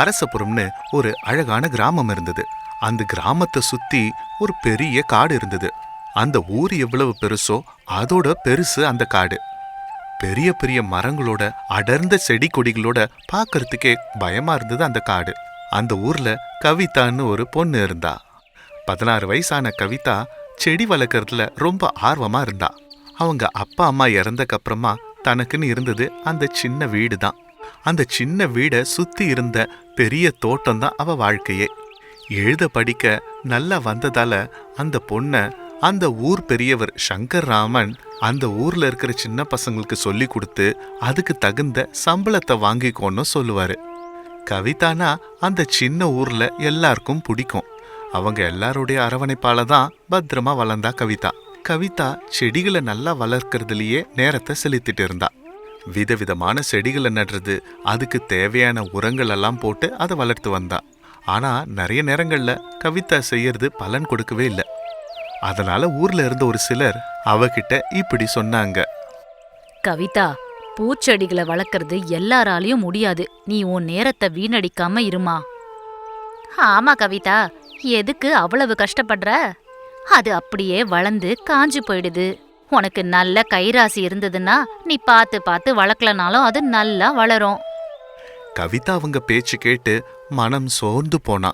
அரசபுரம்னு ஒரு அழகான கிராமம் இருந்தது. அந்த கிராமத்தை சுத்தி ஒரு பெரிய காடு இருந்தது. அந்த ஊர் எவ்வளவு பெருசோ அதோட பெருசு அந்த காடு. பெரிய பெரிய மரங்களோட அடர்ந்த செடி கொடிகளோட பார்க்கறதுக்கே பயமா இருந்தது அந்த காடு. அந்த ஊர்ல கவிதான்னு ஒரு பொண்ணு இருந்தா. பதினாறு வயசான கவிதா செடி வளர்க்கறதுல ரொம்ப ஆர்வமா இருந்தா. அவங்க அப்பா அம்மா இறந்தக்கு அப்புறமா தனக்குன்னு இருந்தது அந்த சின்ன வீடு தான் அந்த சின்ன வீடை சுத்தி இருந்த பெரிய தோட்டம் தான் அவ வாழ்க்கையே. எழுத படிக்க நல்லா வந்ததால அந்த பொண்ண அந்த ஊர் பெரியவர் சங்கர் ராமன் அந்த ஊர்ல இருக்கிற சின்ன பசங்களுக்கு சொல்லி கொடுத்து அதுக்கு தகுந்த சம்பளத்தை வாங்கிக்கோன்னு சொல்லுவாரு. கவிதானா அந்த சின்ன ஊர்ல எல்லாருக்கும் பிடிக்கும். அவங்க எல்லாருடைய அரவணைப்பால தான் பத்திரமா வளர்ந்தா கவிதா. கவிதா செடிகளை நல்லா வளர்க்கறதுலயே நேரத்தை செலுத்திட்டு இருந்தா. விதவிதமான செடிகளை நடுறது அதுக்கு தேவையான உரங்கள் எல்லாம் போட்டு அதை வளர்த்து வந்தான் ஆனால் நிறைய நேரங்களில் கவிதா செய்யறது பலன் கொடுக்கவே இல்லை. அதனால ஊர்ல இருந்த ஒரு சிலர் அவகிட்ட இப்படி சொன்னாங்க. கவிதா பூச்செடிகளை வளர்க்கறது எல்லாராலையும் முடியாது. நீ உன் நேரத்தை வீணடிக்காம இருமா. ஆமா கவிதா எதுக்கு அவ்வளவு கஷ்டப்படுற? அது அப்படியே வளர்ந்து காஞ்சு போயிடுது. உனக்கு நல்ல கைராசி இருந்ததுன்னா நீ பார்த்து பார்த்து வளர்க்கலனாலும் அது நல்லா வளரும். கவிதா அவங்க பேச்சு கேட்டு மனம் சோர்ந்து போனா.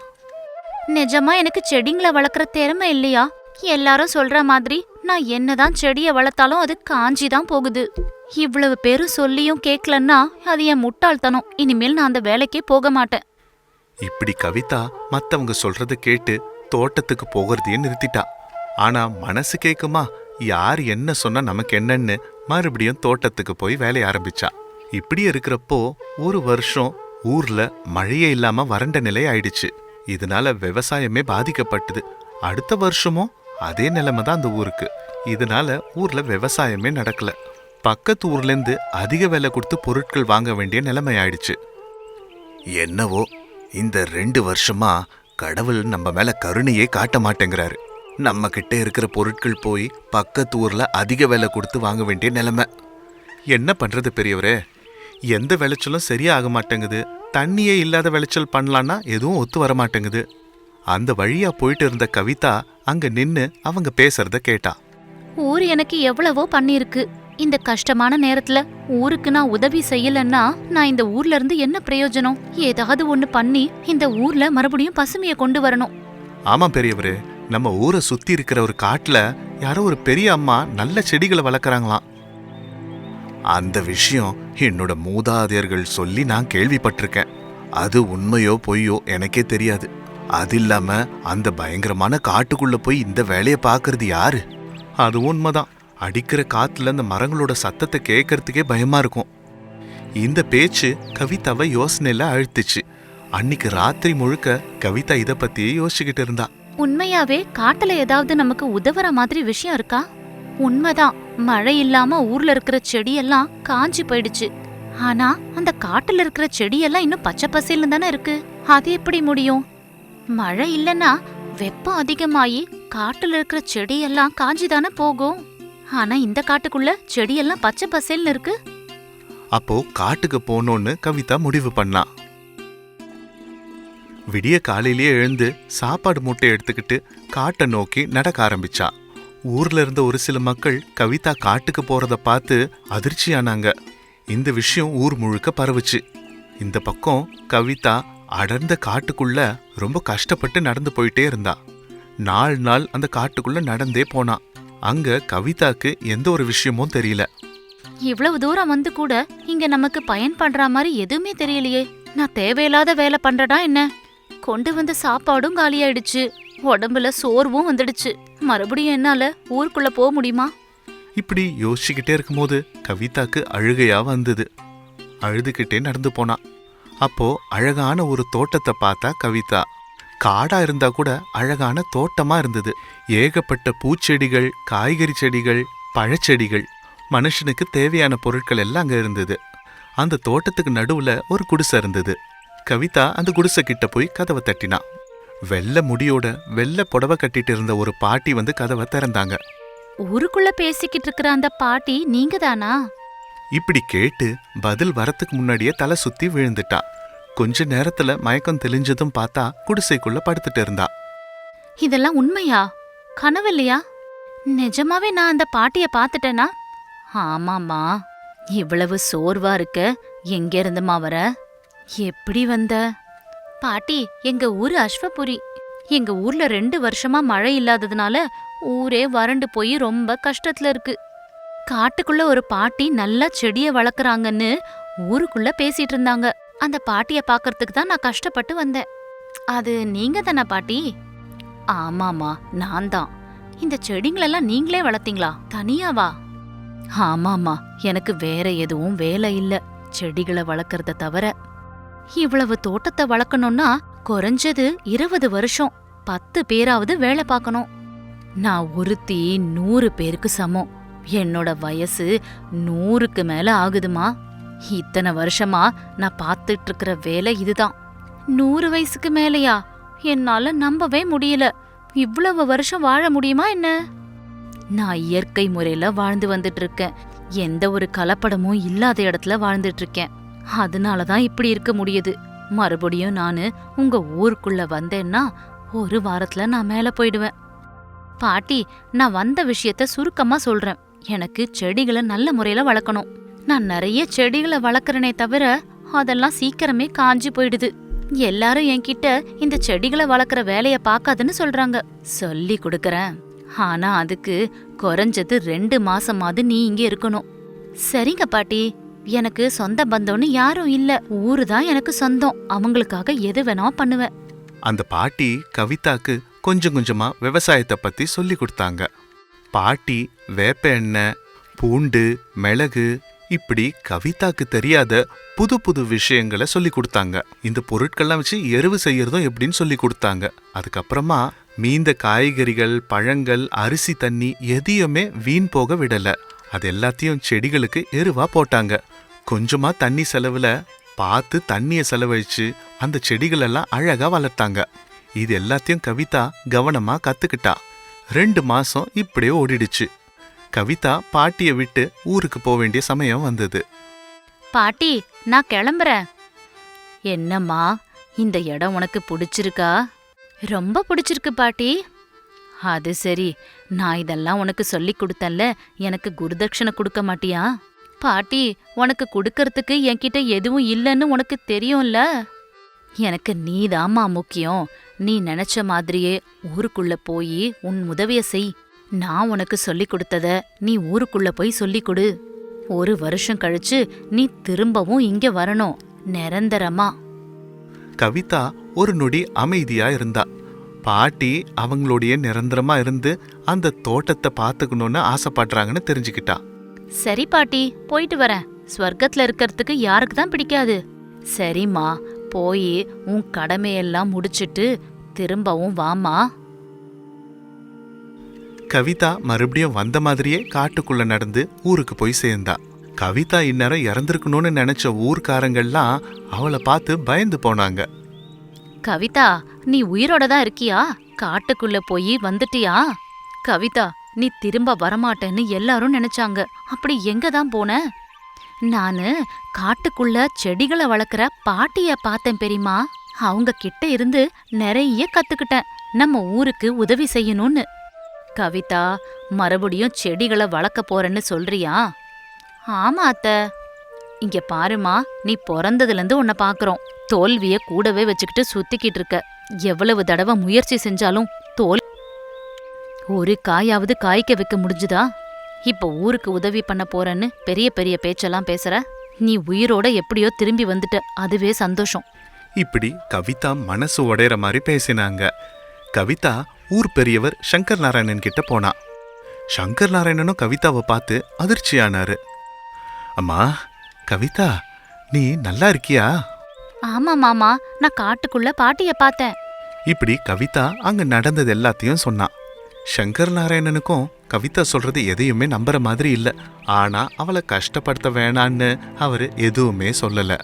நிஜமா எனக்கு செடிங்களை வளர்க்குற திறமை இல்லையா? எல்லாரும் சொல்ற மாதிரி நான் என்னதான் செடியை வளர்த்தாலும் அது காஞ்சி தான் போகுது. இவ்வளவு பேரும் சொல்லியும் கேட்கலன்னா அது என் முட்டாள்தனம். இனிமேல் நான் அந்த வேலைக்கே போக மாட்டேன். இப்படி கவிதா மத்தவங்க சொல்றத கேட்டு தோட்டத்துக்கு போகிறதையே நிறுத்திட்டா. ஆனா மனசு கேக்குமா? யார் என்ன சொன்னா நமக்கு என்னன்னு மறுபடியும் தோட்டத்துக்கு போய் வேலைய ஆரம்பிச்சா. இப்படி இருக்கிறப்போ ஒரு வருஷம் ஊர்ல மழையே இல்லாம வறண்ட நிலை ஆயிடுச்சு. இதனால விவசாயமே பாதிக்கப்பட்டது. அடுத்த வருஷமும் அதே நிலைமை தான் அந்த ஊருக்கு. இதனால ஊர்ல விவசாயமே நடக்கல. பக்கத்து ஊர்ல இருந்து அதிக விலை கொடுத்து பொருட்கள் வாங்க வேண்டிய நிலைமை ஆயிடுச்சு. என்னவோ இந்த ரெண்டு வருஷமா கடவுள் நம்ம மேல கருணையே காட்ட மாட்டேங்கிறாரு. நம்ம கிட்ட இருக்கிற பொருட்கள் போய் பக்கத்து ஊர்ல அதிக விலை கொடுத்து வாங்க வேண்டிய நிலைமை. என்ன பண்றது பெரியவரே? எந்த விளைச்சலும் சரியா ஆக மாட்டேங்குது. தண்ணியே இல்லாத விளைச்சல் பண்ணலான்னா எதுவும் ஒத்து வர மாட்டேங்குது. அந்த வழியா போயிட்டு இருந்த கவிதா அங்க நின்னு அவங்க பேசுறத கேட்டா. ஊர் எனக்கு எவ்வளவோ பண்ணிருக்கு இந்த கஷ்டமான நேரத்துல ஊருக்கு நான் உதவி செய்யலன்னா நான் இந்த ஊர்ல இருந்து என்ன பிரயோஜனம்? ஏதாவது ஒண்ணு பண்ணி இந்த ஊர்ல மறுபடியும் பசுமையை கொண்டு வரணும். ஆமா பெரியவரே. நம்ம ஊரை சுத்தி இருக்கிற ஒரு காட்டுல யாரோ ஒரு பெரிய அம்மா நல்ல செடிகளை வளர்க்குறாங்களாம். அந்த விஷயம் என்னோட மூதாதையர்கள் சொல்லி நான் கேள்விப்பட்டிருக்கேன். அது உண்மையோ பொய்யோ எனக்கே தெரியாது. அது இல்லாம அந்த பயங்கரமான காட்டுக்குள்ள போய் இந்த வேலையை பார்க்கறது யாரு? அது உண்மைதான். அடிக்கிற காத்துல அந்த மரங்களோட சத்தத்தை கேட்கறதுக்கே பயமா இருக்கும். இந்த பேச்சு கவிதாவை யோசனையில அழுத்துச்சு. அன்னைக்கு ராத்திரி முழுக்க கவிதா இத பத்தியே யோசிச்சுக்கிட்டு இருந்தா. உண்மையாவே காட்டுல ஏதாவது நமக்கு உதவுற மாதிரி விஷயம் இருக்கா? உண்மைதான். மழை இல்லாம ஊர்ல இருக்கிற செடியெல்லாம் காஞ்சி போயிடுச்சு. ஆனா அந்த காட்டுல இருக்கிற செடியெல்லாம் இன்னும் பச்சை பசேல்னு தானே இருக்கு. அது எப்படி முடியும்? மழை இல்லனா வெப்பம் அதிகமாயி காட்டுல இருக்கிற செடியெல்லாம் காஞ்சி தானே போகும். ஆனா இந்த காட்டுக்குள்ள செடியெல்லாம் பச்சை பசேல்னு இருக்கு. அப்போ காட்டுக்கு போகணும்னு கவிதா முடிவு பண்ணான் விடிய காலையிலேயே எழுந்து சாப்பாடு மூட்டை எடுத்துக்கிட்டு காட்டை நோக்கி நடக்க ஆரம்பிச்சா. ஊர்ல இருந்த ஒரு சில மக்கள் கவிதா காட்டுக்கு போறத பார்த்து அதிர்ச்சியானாங்க. இந்த விஷயம் ஊர் முழுக்க பரவுச்சு. இந்த பக்கம் கவிதா அடர்ந்த காட்டுக்குள்ள ரொம்ப கஷ்டப்பட்டு நடந்து போயிட்டே இருந்தா. நாள் நாள் அந்த காட்டுக்குள்ள நடந்தே போனா. அங்க கவிதாக்கு எந்த ஒரு விஷயமும் தெரியல. இவ்வளவு தூரம் வந்து கூட இங்க நமக்கு பயன்படுற மாதிரி எதுவுமே தெரியலையே. நான் தேவையில்லாத வேலை பண்றடா என்ன? கொண்டு வந்த சாப்பாடும் காலியாயிடுச்சு. உடம்புல சோர்வும் வந்துடுச்சு. மறுபடியும் என்னால ஊருக்குள்ள போக முடியுமா? இப்படி யோசிச்சுக்கிட்டே இருக்கும்போது கவிதாக்கு அழுகையா வந்தது. அழுதுகிட்டே நடந்து போனா. அப்போ அழகான ஒரு தோட்டத்தை பார்த்தா கவிதா. காடா இருந்தா கூட அழகான தோட்டமா இருந்தது. ஏகப்பட்ட பூச்செடிகள் காய்கறி செடிகள் பழச்செடிகள் மனுஷனுக்கு தேவையான பொருட்கள் எல்லாம் அங்க இருந்தது. அந்த தோட்டத்துக்கு நடுவுல ஒரு குடிசை இருந்தது. கவிதா அந்த குடிசை கிட்ட போய் கதவை தட்டினா. வெள்ளை முடியோட வெள்ளை புடவை கட்டிட்டு இருந்த ஒரு பாட்டி வந்து கதவை திறந்தாங்க. ஊருக்குள்ள பேசிக்கிட்டு இருக்கிற அந்த பாட்டி நீங்க தானா இப்படி கேட்டு பதில் வரத்துக்கு முன்னாடியே தலை சுத்தி விழுந்துட்டா. கொஞ்ச நேரத்துல மயக்கம் தெளிஞ்சதும் பார்த்தா குடிசைக்குள்ள படுத்துட்டு இருந்தா. இதெல்லாம் உண்மையா? கனவில்லையா? நிஜமாவே நான் அந்த பாட்டிய பார்த்துட்டேனா? ஆமாம்மா. இவ்வளவு சோர்வா இருக்க எங்க இருந்துமா வர? எப்படி வந்த? பாட்டி எங்க ஊரு அஸ்வபுரி எங்க ஊர்ல ரெண்டு வருஷமா மழை இல்லாததுனால ஊரே வறண்டு போய் ரொம்ப கஷ்டத்துல இருக்கு. காட்டுக்குள்ள ஒரு பாட்டி நல்லா செடிய வளர்க்குறாங்கன்னு ஊருக்குள்ள பேசிட்டு இருந்தாங்க. அந்த பாட்டிய பார்க்கறதுக்கு தான் நான் கஷ்டப்பட்டு வந்தேன். அது நீங்க தானே பாட்டி? ஆமாமா நான் தான். இந்த செடிங்களெல்லாம் நீங்களே வளர்த்தீங்களா? தனியாவா? ஆமாமா எனக்கு வேற எதுவும் வேலை இல்ல. செடிகளை வளர்க்கறத தவிர இவ்வளவு தோட்டத்தை வளர்க்கணும்னா குறைஞ்சது இருபது வருஷம் பத்து பேராவது வேலை பார்க்கணும். நான் ஒருத்தி நூறு பேருக்கு சமம். என்னோட வயசு நூறுக்கு மேல ஆகுதுமா. இத்தனை வருஷமா நான் பார்த்துட்டு இருக்கிற வேலை இதுதான். நூறு வயசுக்கு மேலையா? என்னால நம்பவே முடியல. இவ்வளவு வருஷம் வாழ முடியுமா என்ன? நான் இயற்கை முறையில வாழ்ந்து வந்துட்டு இருக்கேன் எந்த ஒரு கலப்படமும் இல்லாத இடத்துல வாழ்ந்துட்டு இருக்கேன் அதனால தான் இப்படி இருக்க முடியுது. மறுபடியும் நான் உங்க ஊருக்குள்ள வந்தேன்னா ஒரு வாரத்துல நான் மேல போயிடுவேன். பாட்டி நான் வந்த விஷயத்த சுருக்கமா சொல்றேன். எனக்கு செடிகளை நல்ல முறையில வளர்க்கணும். நான் நிறைய செடிகளை வளர்க்குறனே தவிர அதெல்லாம் சீக்கிரமே காஞ்சி போயிடுது. எல்லாரும் என்கிட்ட இந்த செடிகளை வளர்க்குற வேலைய பார்க்காதுன்னு சொல்றாங்க. சொல்லி கொடுக்கறேன். ஆனா அதுக்கு குறைஞ்சது ரெண்டு மாசமாவது நீ இங்க இருக்கணும். சரிங்க பாட்டி. எனக்கு சொந்த பந்தம்னு யாரும் இல்ல. ஊரு தான் எனக்கு சொந்தம். அவங்களுக்காக எது வேணா பண்ணுவேன். அந்த பாட்டி கவிதாக்கு கொஞ்சம் கொஞ்சமா விவசாயத்தை பத்தி சொல்லி கொடுத்தாங்க. பாட்டி வேப்ப எண்ணெய் பூண்டு மிளகு இப்படி கவிதாக்கு தெரியாத புது புது விஷயங்களை சொல்லி கொடுத்தாங்க. இந்த பொருட்கள்லாம் வச்சு எருவு செய்யறதும் எப்படின்னு சொல்லி கொடுத்தாங்க. அதுக்கப்புறமா மீந்த காய்கறிகள் பழங்கள் அரிசி தண்ணி எதையுமே வீண் போக விடல. அது எல்லாத்தையும் செடிகளுக்கு எருவா போட்டாங்க. கொஞ்சமா தண்ணி செலவுல பார்த்து தண்ணியை செலவழிச்சு அந்த செடிகள் எல்லாம் அழகா வளர்த்தாங்க. இது எல்லாத்தையும் கவிதா கவனமா கத்துக்கிட்டா. ரெண்டு மாசம் இப்படியே ஓடிடுச்சு. கவிதா பாட்டிய விட்டு ஊருக்கு போக வேண்டிய சமயம் வந்தது. பாட்டி நான் கிளம்புறேன். என்னம்மா இந்த இடம் உனக்கு பிடிச்சிருக்கா? ரொம்ப பிடிச்சிருக்கு பாட்டி. அது சரி நான் இதெல்லாம் உனக்கு சொல்லி கொடுத்தேன்ல எனக்கு குருதட்சணை கொடுக்க மாட்டியா? பாட்டி உனக்கு கொடுக்கறதுக்கு என்கிட்ட எதுவும் இல்லைன்னு உனக்கு தெரியும்ல? எனக்கு நீதாம்மா முக்கியம். நீ நினைச்ச மாதிரியே ஊருக்குள்ள போய் உன் உதவிய செய். நான் உனக்கு சொல்லி கொடுத்தத நீ ஊருக்குள்ள போய் சொல்லி கொடு. ஒரு வருஷம் கழிச்சு நீ திரும்பவும் இங்க வரணும். நிரந்தரமா. கவிதா ஒரு நொடி அமைதியா இருந்தா. பாட்டி அவங்களுடைய நிரந்தரமா இருந்து அந்த தோட்டத்தை பார்த்துக்கணும்னு ஆசைப்படுறாங்கன்னு தெரிஞ்சுக்கிட்டா. சரி பாட்டி போயிட்டு வரேன். ஸ்வர்க்கத்துல இருக்கிறதுக்கு யாருக்கு தான் பிடிக்காது. சரிம்மா போய் உன் கடமையெல்லாம் முடிச்சிட்டு திரும்பவும் வாமா கவிதா மறுபடியும் வந்த மாதிரியே காட்டுக்குள்ள நடந்து ஊருக்கு போய் சேர்ந்தா. கவிதா இந்நேரம் இறந்திருக்கணும்னு நினைச்ச ஊர்க்காரங்கள்லாம் அவளை பார்த்து பயந்து போனாங்க. கவிதா நீ உயிரோட தான் இருக்கியா? காட்டுக்குள்ள போய் வந்துட்டியா? கவிதா நீ திரும்ப வரமாட்டேன்னு எல்லாரும் நினைச்சாங்க. அப்படி எங்க தான் போன? நானு காட்டுக்குள்ள செடிகளை வளர்க்குற பாட்டிய பார்த்தேன் பெரியமா அவங்க கிட்ட இருந்து நிறைய கத்துக்கிட்டேன். நம்ம ஊருக்கு உதவி செய்யணும்னு. கவிதா மறுபடியும் செடிகளை வளர்க்க போறேன்னு சொல்றியா? ஆமா அத்த. இங்க பாருமா நீ பிறந்ததுல இருந்து உன்னை பாக்குறோம் தோல்விய கூடவே வச்சுக்கிட்டு சுத்திக்கிட்டு இருக்க. எவ்வளவு தடவை முயற்சி செஞ்சாலும் ஒரு காயாவது காய்க்க வைக்க முடிஞ்சுதா? இப்ப ஊருக்கு உதவி பண்ண போறேன்னு பெரிய பெரிய பேச்செல்லாம் பேசுற? நீ உயிரோட எப்படியோ திரும்பி வந்துட்ட அதுவே சந்தோஷம். இப்படி கவிதா மனசு உடையிற மாதிரி பேசினாங்க. கவிதா ஊர் பெரியவர் சங்கர் நாராயணன் கிட்ட போனா. சங்கர் நாராயணனும் கவிதாவை பார்த்து அதிர்ச்சியானாரு. அம்மா கவிதா நீ நல்லா இருக்கியா? ஆமா மாமா நான் காட்டுக்குள்ள பாட்டிய பார்த்தேன். இப்படி கவிதா அங்க நடந்தது எல்லாத்தையும் சொன்னான் சங்கர் நாராயணனுக்கும் கவிதா சொல்றது எதையுமே நம்புற மாதிரி இல்ல. ஆனா அவளை கஷ்டப்படுத்த வேணான்னு அவரு எதுவுமே சொல்லல.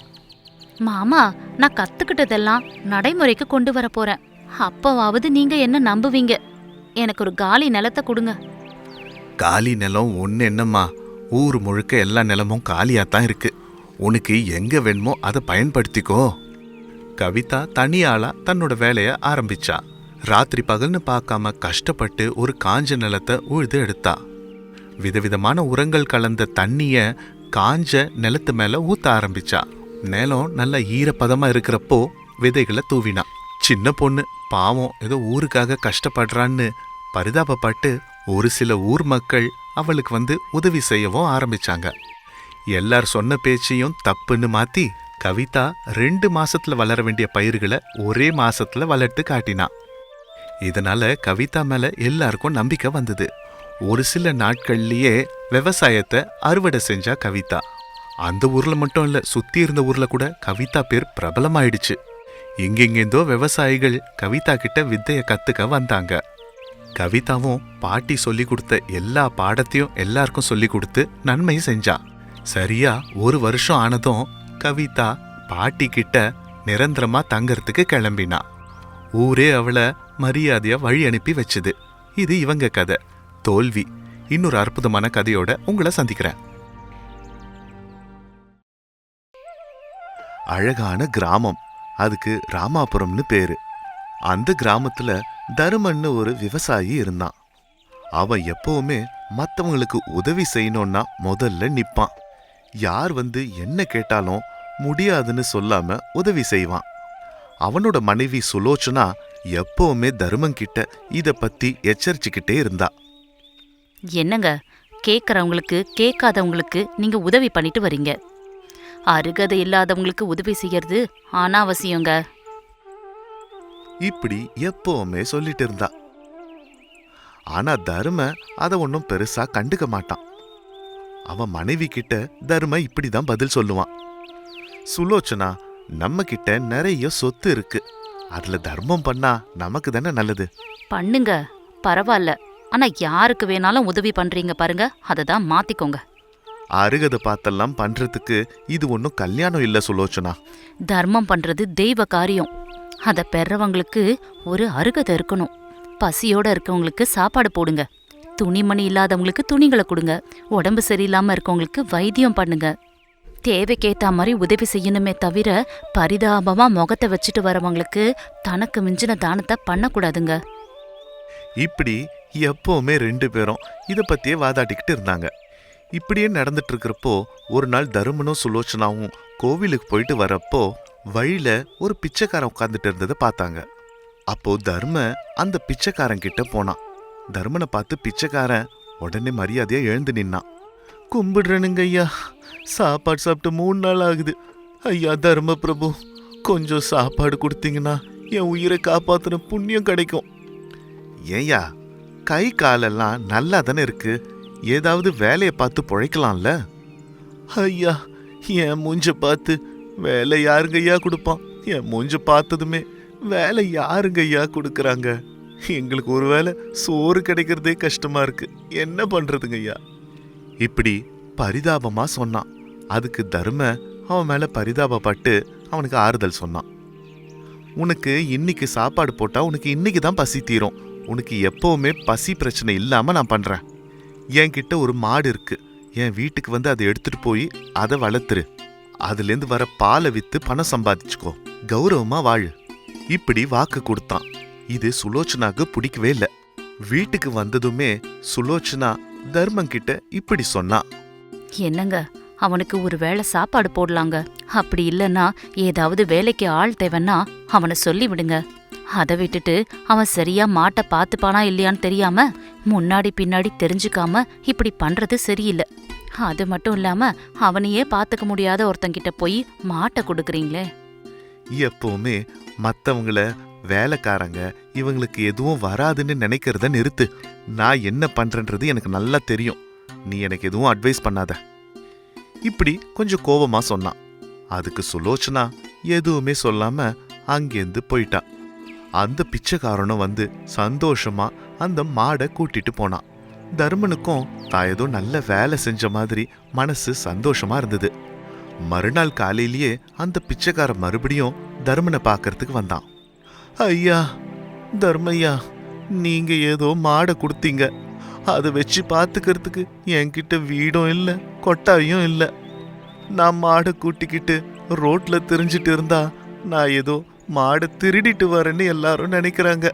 மாமா நான் கத்துக்கிட்டதெல்லாம் நடைமுறைக்கு கொண்டு வர போறேன். அப்பவாவது நீங்க என்ன நம்புவீங்க? எனக்கு ஒரு காலி நிலத்தை கொடுங்க. காலி நிலம் ஒன்று என்னம்மா? ஊர் முழுக்க எல்லா நிலமும் காலியாக தான் இருக்கு. உனக்கு எங்க வேணுமோ அதை பயன்படுத்திக்கோ. கவிதா தனியாளா தன்னோட வேலைய ஆரம்பிச்சா. ராத்திரி பகல்னு பார்க்காம கஷ்டப்பட்டு ஒரு காஞ்ச நிலத்தை உழுது எடுத்தா. விதவிதமான உரங்கள் கலந்த தண்ணிய காஞ்ச நிலத்து மேல ஊத்த ஆரம்பிச்சா. நிலம் நல்ல ஈரப்பதமா இருக்கிறப்போ விதைகளை தூவினா. சின்ன பொண்ணு பாவம் ஏதோ ஊருக்காக கஷ்டப்படுறான்னு பரிதாபப்பட்டு ஒரு சில ஊர் மக்கள் அவளுக்கு வந்து உதவி செய்யவும் ஆரம்பிச்சாங்க. எல்லார் சொன்ன பேச்சையும் தப்புன்னு மாத்தி கவிதா ரெண்டு மாசத்துல வளர வேண்டிய பயிர்களை ஒரே மாசத்துல வளர்த்து காட்டினான் இதனால கவிதா மேல எல்லாருக்கும் நம்பிக்கை வந்தது. ஒரு சில நாட்கள்லயே விவசாயத்தை அறுவடை செஞ்சா கவிதா. அந்த ஊர்ல மட்டும் இல்ல சுத்தி இருந்த ஊர்ல கூட கவிதா பேர் பிரபலமாயிடுச்சு. எங்கெங்கேந்தோ விவசாயிகள் கவிதா கிட்ட வித்தைய கத்துக்க வந்தாங்க. கவிதாவும் பாட்டி சொல்லி கொடுத்த எல்லா பாடத்தையும் எல்லாருக்கும் சொல்லி கொடுத்து நன்மை செஞ்சா. சரியா ஒரு வருஷம் ஆனதும் கவிதா பாட்டி கிட்ட நிரந்தரமா தங்கறதுக்கு கிளம்பினா. ஊரே அவளை மரியாதையாக வழி அனுப்பி வச்சுது. இது இவங்க கதை. தோல்வி. இன்னொரு அற்புதமான கதையோட உங்களை சந்திக்கிறேன். அழகான கிராமம். அதுக்கு ராமாபுரம்னு பேரு. அந்த கிராமத்துல தருமன்னு ஒரு விவசாயி இருந்தான். அவன் எப்பவுமே மத்தவங்களுக்கு உதவி செய்யணும்னா முதல்ல நிப்பான். யார் வந்து என்ன கேட்டாலும் முடியாதுன்னு சொல்லாம உதவி செய்வான். அவனோட மனைவி சுலோச்சனா எப்பவுமே தருமன் கிட்ட இத பத்தி எச்சரிச்சுக்கிட்டே இருந்தா. என்னங்க? கேட்கறவங்களுக்கு கேட்காதவங்களுக்கு நீங்க உதவி பண்ணிட்டு வரீங்க. அருகதை இல்லாதவங்களுக்கு உதவி செய்யறது அனாவசியங்க. இப்படி எப்பவுமே சொல்லிட்டு இருந்தா. ஆனா தரும அத ஒன்னும் பெருசா கண்டுக்க மாட்டான். அவன் மனைவி கிட்ட தரும இப்படிதான் பதில் சொல்லுவான். சுலோச்சனா நம்ம கிட்ட நிறைய சொத்து இருக்கு. அதுல தர்மம் பண்ணா நமக்கு தானே நல்லது. பண்ணுங்க. பரவாயில்ல ஆனா யாருக்கு வேணாலும் உதவி பண்றீங்க பாருங்க. அதை தான் மாத்திக்கோங்க. அருகதை பார்த்தெல்லாம் பண்றதுக்கு இது ஒன்னும் கல்யாணம் இல்ல சுலோச்சனா. தர்மம் பண்றது தெய்வ காரியம். அத பெறவங்களுக்கு ஒரு அருகதை இருக்கணும். பசியோட இருக்கவங்களுக்கு சாப்பாடு போடுங்க. துணிமணி இல்லாதவங்களுக்கு துணிகளை கொடுங்க. உடம்பு சரியில்லாம இருக்கவங்களுக்கு வைத்தியம் பண்ணுங்க. தேவைக்கேத்த மாதிரி உதவி செய்யணுமே தவிர பரிதாபமா முகத்தை வச்சுட்டு வரவங்களுக்கு தனக்கு மிஞ்சின தானத்தை பண்ணக்கூடாதுங்க. இப்படி எப்பவுமே ரெண்டு பேரும் இதை பத்தியே வாதாட்டிக்கிட்டு இருந்தாங்க. இப்படியே நடந்துட்டு இருக்கிறப்போ ஒரு நாள் தருமனும் சுலோச்சனாவும் கோவிலுக்கு போயிட்டு வரப்போ வழியில ஒரு பிச்சைக்காரன் உட்காந்துட்டு இருந்ததை பார்த்தாங்க. அப்போ தர்ம அந்த பிச்சைக்காரன் கிட்ட போனான் தர்மனை பார்த்து பிச்சைக்காரன் உடனே மரியாதையா எழுந்து நின்னான். கும்பிடுறனுங்க ஐயா சாப்பாடு சாப்பிட்டு மூணு நாள் ஆகுது. ஐயா தர்ம பிரபு கொஞ்சம் சாப்பாடு கொடுத்தீங்கன்னா என் உயிரை காப்பாத்துன புண்ணியம் கிடைக்கும். ஏய்யா கை காலெல்லாம் நல்லா தானே இருக்கு. ஏதாவது வேலையை பார்த்து பொழைக்கலாம்ல? ஐயா என் மூஞ்ச பார்த்து வேலை யாருங்க ஐயா கொடுப்பான்? என் மூஞ்ச பார்த்ததுமே வேலை யாருங்க ஐயா கொடுக்கறாங்க? எங்களுக்கு ஒரு வேளை சோறு கிடைக்கிறதே கஷ்டமா இருக்கு. என்ன பண்றதுங்க ஐயா? இப்படி பரிதாபமா சொன்னான். அதுக்கு தர்ம அவன் மேலே பரிதாபப்பட்டு அவனுக்கு ஆறுதல் சொன்னான். உனக்கு இன்னைக்கு சாப்பாடு போட்டால் உனக்கு இன்னைக்கு தான் பசி தீரும். உனக்கு எப்போவுமே பசி பிரச்சனை இல்லாமல் நான் பண்ணுறேன் என்கிட்ட ஒரு மாடு இருக்குது என் வீட்டுக்கு வந்து அதை எடுத்துட்டு போய் அதை வளர்த்துரு. அதுலேருந்து வர பாலை விற்று பணம் சம்பாதிச்சுக்கோ. கௌரவமாக வாழு. இப்படி வாக்கு கொடுத்தான். இது சுலோச்சனாக்கு பிடிக்கவே இல்லை. வீட்டுக்கு வந்ததுமே சுலோச்சனா தர்மங்கிட்ட இப்படி சொன்னா என்னங்க? அவனுக்கு ஒரு வேளை சாப்பாடு போடலாங்க. அப்படி இல்லைன்னா ஏதாவது வேலைக்கு ஆள் தேவைன்னா அவனை சொல்லி விடுங்க. அதை விட்டுட்டு அவன் சரியா மாட்டை பார்த்துப்பானா இல்லையான்னு தெரியாம முன்னாடி பின்னாடி தெரிஞ்சுக்காம இப்படி பண்றது சரியில்லை. அது மட்டும் இல்லாம அவனையே பார்த்துக்க முடியாத ஒருத்தங்கிட்ட போய் மாட்டை கொடுக்குறீங்களே. எப்பவுமே மத்தவங்கள வேலைக்காரங்க இவங்களுக்கு எதுவும் வராதுன்னு நினைக்கிறத நிறுத்து. நான் என்ன பண்றேன்றது எனக்கு நல்லா தெரியும். நீ எனக்கு எதுவும் அட்வைஸ் பண்ணாத. இப்படி கொஞ்சம் கோவமா சொன்னான். அதுக்கு சுலோச்சனா எதுவுமே சொல்லாம அங்கேருந்து போயிட்டான் அந்த பிச்சைக்காரனும் வந்து சந்தோஷமா அந்த மாடை கூட்டிட்டு போனான். தர்மனுக்கும் தான் ஏதோ நல்ல வேலை செஞ்ச மாதிரி மனசு சந்தோஷமா இருந்தது. மறுநாள் காலையிலேயே அந்த பிச்சைக்காரன் மறுபடியும் தர்மனை பார்க்கறதுக்கு வந்தான். ஐயா தர்மையா நீங்க ஏதோ மாடை கொடுத்தீங்க. அதை வச்சு பார்த்துக்கிறதுக்கு என்கிட்ட வீடும் இல்லை கொட்டாயும் இல்லை. நான் மாடை கூட்டிக்கிட்டு ரோட்டில் தெரிஞ்சிட்டு இருந்தா நான் ஏதோ மாடை திருடிட்டு வரேன்னு எல்லாரும் நினைக்கிறாங்க.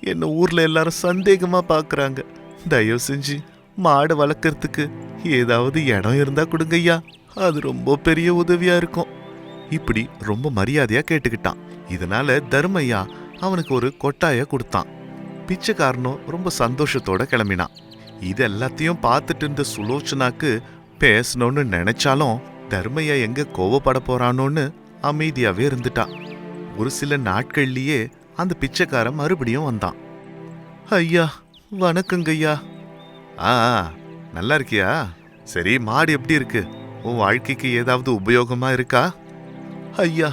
என்னை ஊரில் எல்லாரும் சந்தேகமாக பார்க்குறாங்க தயவு செஞ்சு மாடை வளர்க்குறதுக்கு ஏதாவது இடம் இருந்தால் கொடுங்கய்யா. அது ரொம்ப பெரிய உதவியாக இருக்கும். இப்படி ரொம்ப மரியாதையாக கேட்டுக்கிட்டான். இதனால தர்மையா அவனுக்கு ஒரு கொட்டாயை கொடுத்தான். பிச்சைக்காரனும் ரொம்ப சந்தோஷத்தோட கிளம்பினான். இது எல்லாத்தையும் பார்த்துட்டு இருந்த சுலோச்சனாக்கு பேசணும்னு நினைச்சாலும் தர்மையா எங்க கோவப்பட போறானோன்னு அமைதியாவே இருந்துட்டான். ஒரு சில நாட்கள்லயே அந்த பிச்சைக்காரன் மறுபடியும் வந்தான். ஐயா வணக்கங்கய்யா ஆ ஆ, நல்லா இருக்கியா? சரி மாடு எப்படி இருக்கு? உன் வாழ்க்கைக்கு ஏதாவது உபயோகமா இருக்கா? ஐயா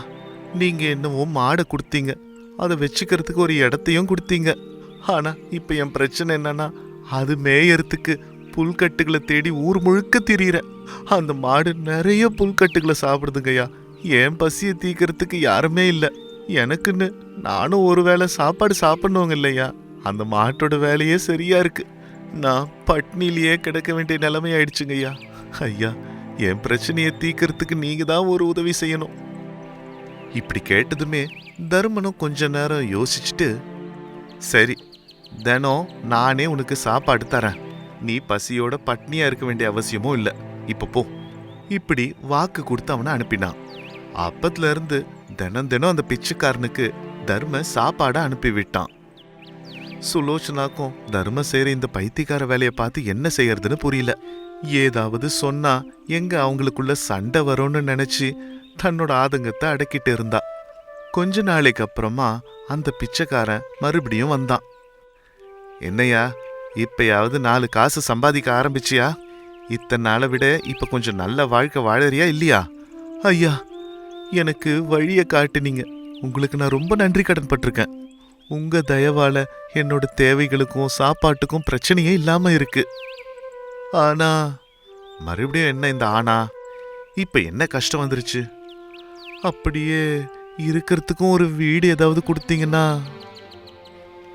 நீங்க என்னவோ மாடை கொடுத்தீங்க. அதை வச்சுக்கிறதுக்கு ஒரு இடத்தையும் கொடுத்தீங்க. ஆனா இப்ப என் பிரச்சனை என்னன்னா அது மேயறதுக்கு புல்கட்டுகளை தேடி ஊர் முழுக்க திரியிற. அந்த மாடு நிறைய புல்கட்டுகளை சாப்பிடுதுங்கய்யா. என் பசியை தீக்கிறதுக்கு யாருமே இல்லை. எனக்குன்னு நானும் ஒரு வேளை சாப்பாடு சாப்பிடணுங்க இல்லையா அந்த மாட்டோட வேலையே சரியா இருக்கு. நான் பட்னிலேயே கிடக்க வேண்டிய நிலைமை ஆயிடுச்சுங்கய்யா. ஐயா என் பிரச்சனையை தீக்கிறதுக்கு நீங்க தான் ஒரு உதவி செய்யணும். இப்படி கேட்டதுமே தர்மனும் கொஞ்ச நேரம் யோசிச்சுட்டு சரி தினம் நானே உனக்கு சாப்பாடு தரேன். நீ பசியோட பட்னியா இருக்க வேண்டிய அவசியமும் இல்லை. இப்போ போ. இப்படி வாக்கு கொடுத்து அவனை அனுப்பினான். அப்பத்துல இருந்து தினம் தினம் அந்த பிச்சைக்காரனுக்கு தர்ம சாப்பாடை அனுப்பி விட்டான் சுலோச்சனாக்கும் தர்ம செய்யற இந்த பைத்தியக்கார வேலையை பார்த்து என்ன செய்யறதுன்னு புரியல. ஏதாவது சொன்னா எங்க அவங்களுக்குள்ள சண்டை வரும்னு நினைச்சு தன்னோட ஆதங்கத்தை அடக்கிட்டு இருந்தா கொஞ்ச நாளைக்கு அப்புறமா அந்த பிச்சைக்காரன் மறுபடியும் வந்தான். என்னையா இப்பயாவது நாலு காசு சம்பாதிக்க ஆரம்பிச்சியா? இத்தனை நாளை விட இப்ப கொஞ்சம் நல்ல வாழ்க்கை வாழறியா இல்லையா? ஐயா எனக்கு வழியை காட்டுனீங்க. உங்களுக்கு நான் ரொம்ப நன்றி கடன் பட்டிருக்கேன். உங்க தயவால என்னோட தேவைகளுக்கும் சாப்பாட்டுக்கும் பிரச்சனையே இல்லாம இருக்கு. ஆனா மறுபடியும் என்ன இந்த ஆனா இப்ப என்ன கஷ்டம் வந்துருச்சு? அப்படியே இருக்கிறதுக்கும் ஒரு வீடு ஏதாவது கொடுத்தீங்கன்னா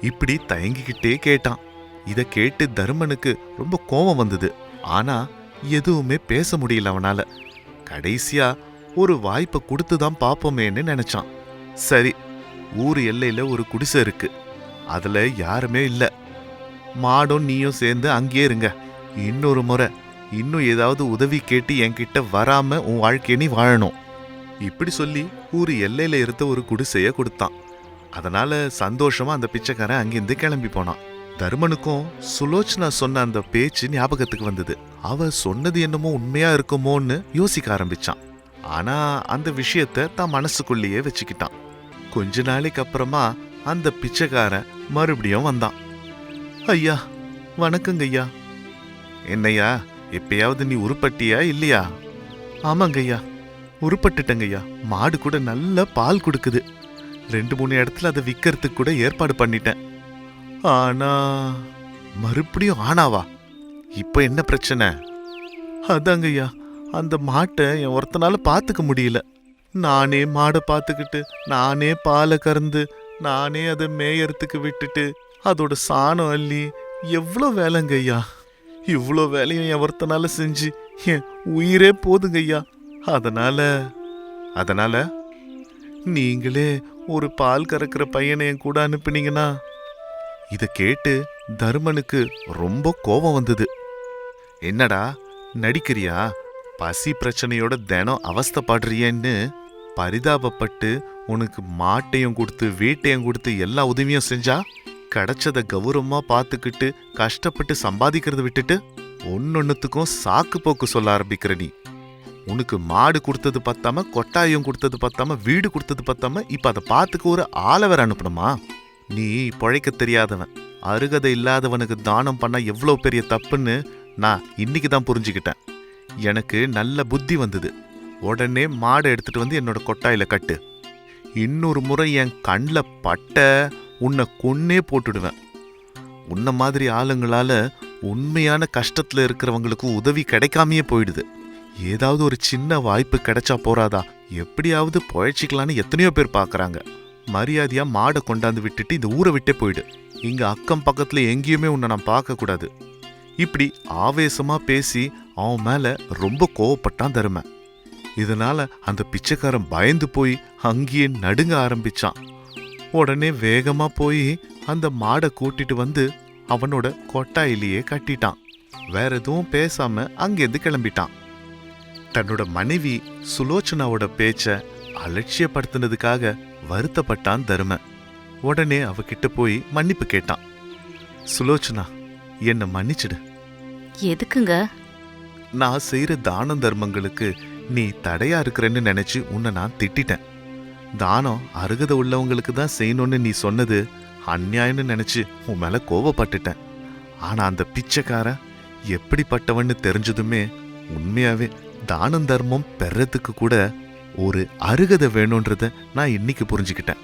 இப்படி தயங்கிக்கிட்டே கேட்டான். இத கேட்டு தர்மனுக்கு ரொம்ப கோபம் வந்தது. ஆனா எதுவுமே பேச முடியல அவனால. கடைசியா ஒரு வாய்ப்பை கொடுத்து தான் பார்ப்போமேன்னு நினைச்சான். சரி ஊர் எல்லையில ஒரு குடிசை இருக்கு. அதுல யாருமே இல்ல. மாடும் நீயும் சேர்ந்து அங்கேயே இருங்க. இன்னொரு முறை இன்னும் ஏதாவது உதவி கேட்டு என்கிட்ட வராம உன் வாழ்க்கையை நீ வாழணும். இப்படி சொல்லி ஊர் எல்லையில இருந்த ஒரு குடிசைய கொடுத்தான். அதனால சந்தோஷமா அந்த பிச்சைக்காரன் அங்கிருந்து கிளம்பி போனான். தர்மனுக்கும் சுலோச்சனா சொன்ன அந்த பேச்சு ஞாபகத்துக்கு வந்தது. அவ சொன்னது என்னமோ உண்மையா இருக்குமோன்னு யோசிக்க ஆரம்பிச்சான். ஆனா அந்த விஷயத்த தான் மனசுக்குள்ளேயே வச்சுக்கிட்டான். கொஞ்ச நாளைக்கு அப்புறமா அந்த பிச்சைக்காரன் மறுபடியும் வந்தான். ஐயா வணக்கங்க ஐயா. என்னையா எப்பயாவது நீ உருப்பட்டியா இல்லையா? ஆமாங்கய்யா உருப்பட்டுட்டங்கய்யா மாடு கூட நல்ல பால் கொடுக்குது. ரெண்டு மூணு இடத்துல அதை விற்கிறதுக்கு கூட ஏற்பாடு பண்ணிட்டேன். ஆனா மறுபடியும் ஆனாவா? இப்போ என்ன பிரச்சனை? அதாங்கய்யா அந்த மாட்டை என் ஒருத்தனால பார்த்துக்க முடியல. நானே மாடை பார்த்துக்கிட்டு நானே பாலை கறந்து நானே அதை மேயறதுக்கு விட்டுட்டு அதோட சாணம் அள்ளி எவ்வளோ வேலைங்க ஐயா இவ்வளோ வேலையும் என் ஒருத்தனால செஞ்சு என் உயிரே போதுங்க ஐயா அதனால அதனால நீங்களே ஒரு பால் கறக்கிற பையனை என் கூட அனுப்புனீங்கன்னா? இத கேட்டு தருமனுக்கு ரொம்ப கோபம் வந்தது. என்னடா நடிக்கிறியா? பசி பிரச்சனையோட தினம் அவஸ்தப்படுறியன்னு பரிதாபப்பட்டு உனக்கு மாட்டையும் கொடுத்து வீட்டையும் கொடுத்து எல்லா உதவியும் செஞ்சா? கிடைச்சத கௌரவமா பார்த்துக்கிட்டு கஷ்டப்பட்டு சம்பாதிக்கிறத விட்டுட்டு ஒன்னொன்னுத்துக்கும் சாக்கு போக்கு சொல்ல ஆரம்பிக்கிற நீ. உனக்கு மாடு கொடுத்தது பத்தாம கொட்டாயம் கொடுத்தது பத்தாம வீடு கொடுத்தது பத்தாம இப்ப அதை பார்த்துக்க ஒரு ஆளை அனுப்பணுமா? நீ பொழைக்க தெரியாதவன். அருகதை இல்லாதவனுக்கு தானம் பண்ண எவ்வளோ பெரிய தப்புன்னு நான் இன்னைக்கு தான் புரிஞ்சுக்கிட்டேன். எனக்கு நல்ல புத்தி வந்தது. உடனே மாடை எடுத்துட்டு வந்து என்னோட கொட்டாயில கட்டு. இன்னொரு முறை என் கண்ணில் பட்ட உன்னை கொன்னே போட்டுடுவேன். உன்ன மாதிரி ஆளுங்களால உண்மையான கஷ்டத்தில் இருக்கிறவங்களுக்கு உதவி கிடைக்காமையே போயிடுது. ஏதாவது ஒரு சின்ன வாய்ப்பு கிடைச்சா போறாதா? எப்படியாவது பொழைச்சிக்கலான்னு எத்தனையோ பேர் பார்க்குறாங்க மரியாதையா மாடை கொண்டாந்து விட்டுட்டு இந்த ஊரை விட்டே போயிடு. இங்க அக்கம் பக்கத்துல எங்கேயுமே உன்னை நான் பார்க்க கூடாது. இப்படி ஆவேசமா பேசி அவன் மேல ரொம்ப கோவப்பட்டான் தருமை. இதனால அந்த பிச்சைக்காரன் பயந்து போய் அங்கேயே நடுங்க ஆரம்பிச்சான். உடனே வேகமா போய் அந்த மாடை கூட்டிட்டு வந்து அவனோட கொட்டாயிலேயே கட்டிட்டான். வேற எதுவும் பேசாம அங்கேருந்து கிளம்பிட்டான். தன்னோட மனைவி சுலோச்சனாவோட பேச்ச அலட்சியப்படுத்தினதுக்காக வருத்தப்பட்டான் தரும. உடனே அவகிட்ட போய் மன்னிப்பு கேட்டான். சுலோச்சனா என்னை மன்னிச்சிடு. எதுக்குங்க? நான் செய்யற தான தர்மங்களுக்கு நீ தடையா இருக்கிறேன்னு நினைச்சு உன்னை நான் திட்டிட்டேன். தானம் அருகதை உள்ளவங்களுக்கு தான் செய்யணும்னு நீ சொன்னது அநியாயம்னு நினைச்சு உன் மேல கோவப்பட்டுட்டேன். ஆனா அந்த பிச்சைக்காரன் எப்படிப்பட்டவன்னு தெரிஞ்சதுமே உண்மையாவே தானம் தர்மம் பெறத்துக்கு கூட ஒரு அருகதை வேணுன்றத நான் இன்னைக்கு புரிஞ்சுக்கிட்டேன்.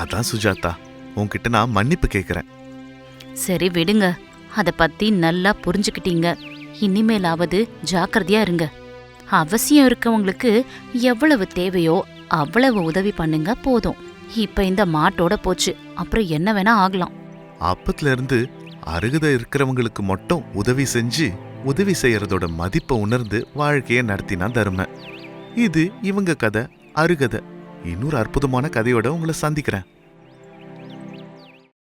அதான் சுஜாதா உன்கிட்ட நான் மன்னிப்பு கேட்கிறேன் சரி விடுங்க. அத பத்தி நல்லா புரிஞ்சுக்கிட்டீங்க. இனிமேலாவது ஜாக்கிரதையா இருங்க. அவசியம் இருக்கவங்களுக்கு எவ்வளவு தேவையோ அவ்வளவு உதவி பண்ணுங்க போதும். இப்ப இந்த மாட்டோட போச்சு. அப்புறம் என்ன வேணா ஆகலாம். அப்பத்துல இருந்து அருகதை இருக்கிறவங்களுக்கு மட்டும் உதவி செஞ்சு உதவி செய்யறதோட மதிப்பை உணர்ந்து வாழ்க்கையை நடத்தினா தரும. இது இவங்க கதை அருகதை. இன்னொரு அற்புதமான கதையோட உங்களை சந்திக்கிறேன்.